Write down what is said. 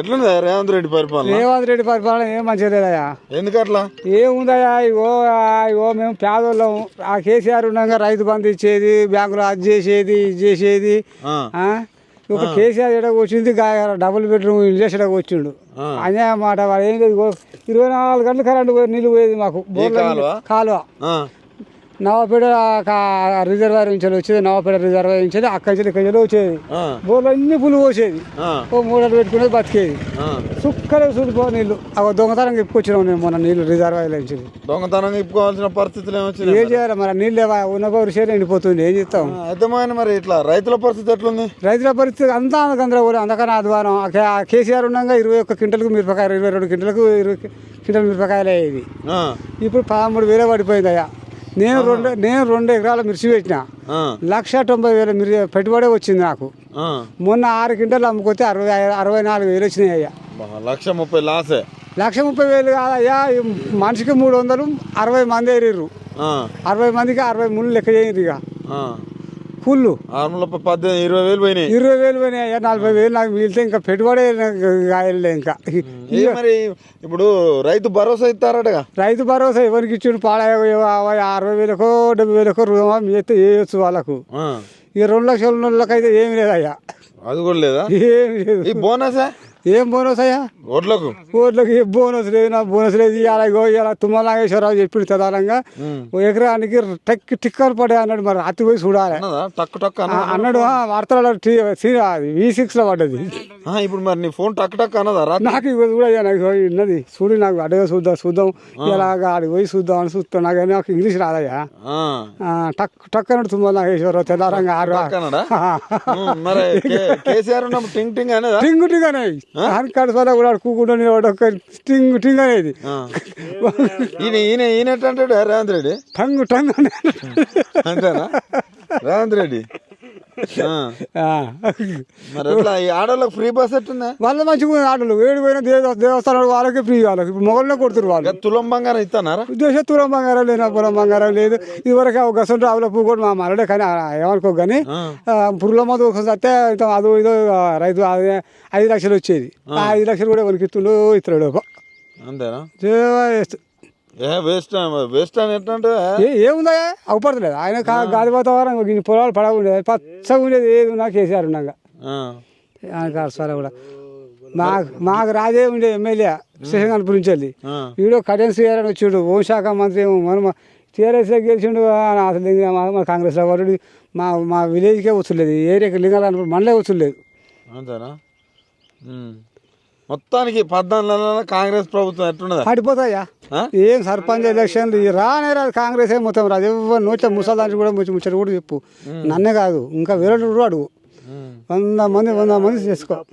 ఎట్లుంది రేవంత్ రెడ్డి పరిపాలన? రేవంత్ రెడ్డి పరిపాలన ఏం మంచిగా లేదయ్యా. ఎందుకు అట్లా ఏముందయ్యా? ఇగో ఆ, ఇగో మేము పేదోళ్ళం. ఆ కేసీఆర్ ఉండగా రైతు బంధు ఇచ్చేది బ్యాంకులో అది చేసేది ఇది చేసేది? ఒక కేసీఆర్ ఎడకు వచ్చింది డబుల్ బెడ్రూమ్ ఇల్లు ఎడకు వచ్చిండు. అనే మాట వాడు ఏం లేదు. ఇరవై నాలుగు గంటలు కరెంటు పోయి నీళ్ళు పోయేది మాకు. కాలువ? నవాపేట రిజర్వాయర్ నుంచి వచ్చేది నవాపేట రిజర్వాయర్ నుంచి అక్కడి నుంచి ఇక్కడి నుంచి వచ్చేది. బోర్లు అన్ని పులు పోసేది. ఓ మూడలు పెట్టుకునేది బతికేది. ఆ. సుక్కలే చూడిపో నీళ్ళు ఆ దొంగతనం ఇప్పుకొచ్చినాం నేను మొన్న నీళ్ళు రిజర్వాయర్ నుంచి. దొంగతనం ఇప్పుకోవాల్సిన పరిస్థితులు ఏమొచ్చినాయి ఏం చేయాలి మరి? నీళ్ళు లేవా? ఉన్న పౌరు షేర్ ఎండిపోతుంది. ఏం చేస్తాం? అయితే మరి ఇట్లా రైతుల పరిస్థితి ఎట్లుంది? రైతుల పరిస్థితి అంతా గందరగోళం అందుకని అధ్వానం ఆ కే- ఆ కేసీఆర్ ఉండగా ఇరవై ఒక్క క్వింటలకు మిరపకాయలు ఇరవై రెండు క్వింటలకు ఇరవై క్వింటల్ మిరపకాయలు అయ్యేది ఇప్పుడు పదమూడు వేలే పడిపోయింది అయ్యా నేను రెండు నేను రెండు ఎకరాల మిర్చి పెట్టిన. లక్ష తొంభై వేల మిరి పెట్టుబడే వచ్చింది నాకు. మొన్న ఆరు క్వింటలు అమ్ముకొతే అరవై అరవై నాలుగు వేలు వచ్చినాయి అయ్యా. లక్ష ముప్పై లాసే. లక్ష ముప్పై వేలు కాదయ్యా మనిషికి మూడు వందలు అరవై మంది ఏరిర్రు. అరవై మందికి అరవై మూడు లెక్క చేయరు ఇక. ఆరుమూల పద్దెనిమిది ఇరవై వేలు పోయినాయి. ఇరవై వేలు పోయినాయి. నలభై వేలు నాకు మిగిలితే ఇంకా పెట్టుబడి కాయలే ఇంకా. మరి ఇప్పుడు రైతు భరోసా ఇస్తారటగా? రైతు భరోసా ఎవరికి ఇచ్చిండు? పాడ అరవై వేలకో డెబ్బై వేలకో రుణమా మీతో వేయచ్చు వాళ్ళకు. ఈ రెండు లక్షల ఉన్న వాళ్ళకైతే ఏమి లేదయ్యా. అది కూడా లేదా? ఏమి లేదు. ఈ బోనసే? ఏం బోనస్ అయ్యా? ఓట్లకు. ఓట్లకి ఏ బోనస్ లేదు నా బోనస్ లేదు ఇవాళ ఇవాళ తుమ్మ నాగేశ్వరరావు చెప్పిండు ఓ ఎకరానికి టెక్ టిక్కర్ పడే అన్నాడు మరి అత్తి పోయి చూడాలి అన్నాడు వార్తలలో వి సిక్స్లో పడ్డది. ఇప్పుడు మరి నీ ఫోన్ టక్ టక్ అన్నదా రా నాకు ఇవ్వదు కూడా అయ్యా నాకు ఉన్నది. చూడు నాకు అడగా చూద్దాం చూద్దాం. ఇలాగా ఆడికి పోయి చూద్దాం అని చూస్తున్నా కానీ నాకు ఇంగ్లీష్ రాదయ్యా. టక్ టక్ అన్నాడు తుమ్మ నాగేశ్వరరావు తెల్లారంగా ఆరు మరి కేసీఆర్ టింగ్ టింగ్ అనేదా? టింగు టింగ్ అనేది. దాని కడసలో కూడా కూకుండా నిలబడి టింగు టింగ్ అనేది. ఈయన ఈయన ఈయన రేవంత్ రెడ్డి? టంగు టంగు అంతేనా? రేవంత్ రెడ్డి? ఆడోళ్ళకి ఫ్రీ బస్ ఎట్టుందా? వాళ్ళ మంచిగా ఆటలు వేడి పోయిన దేవ దేవస్థానాలు వాళ్ళకి ఫ్రీ వాళ్ళకి. మొగలనే కొడుతురు వాళ్ళు. తులం బంగారం ఇస్తానారా? ఉద్దేశం తులం బంగారం లేదు పురం బంగారం లేదు. ఇదివరకు ఒక ఆవుల పువ్వు కూడా మా మరడే కానీ ఏమనుకో కానీ ఆ. పురుగుల మందు ఒక వస్తే ఇంత అదో ఇదో రైతు ఐదు లక్షలు వచ్చేది. ఆ. ఐదు లక్షలు కూడా మనకి ఇస్తుండో ఇస్తున్నాడు అంతేనా? ఏ వేస్ట్ వేస్ట్ అని ఎట్టంటే ఏ ఏముందా? అవపడతలేదు. ఆయన గాలి వాతావరణం ఇన్ని పొలాలు పడవ ఉండేది పచ్చగా ఉండేది ఏది కేసీఆర్ ఉన్నాగా ఆ, ఆయన కూడా. మాకు మాకు రాజే ఉండే ఎమ్మెల్యే శ్రీకాంత్ నుంచి వెళ్ళి. వీడు కటెన్ శ్రీఆర్ అని వచ్చిండు హోంశాఖ మంత్రి ఏమో మనం టీఆర్ఎస్లో గెలిచిండు అసలు మా- కాంగ్రెస్లో వాడు మా మా విలేజ్కే వస్తులేదు. ఏరియాకి లింగాల మండలే వస్తులేదు. అంతేనా. మొత్తానికి పద్నాలుగు నెలల కాంగ్రెస్ ప్రభుత్వం ఎట్టున్నదా పడిపోతాయా? ఏం సర్పంచ్ ఎలక్షన్లు? ఈ రానే రాదు కాంగ్రెస్ మొత్తం రాదు. ఎవరు నోచ ముసలాంటి కూడా ముచ్చ ముచ్చట కూడా చెప్పు. నన్నే కాదు ఇంకా వేరే అడుగు. వంద మంది వంద మంది చేసుకో.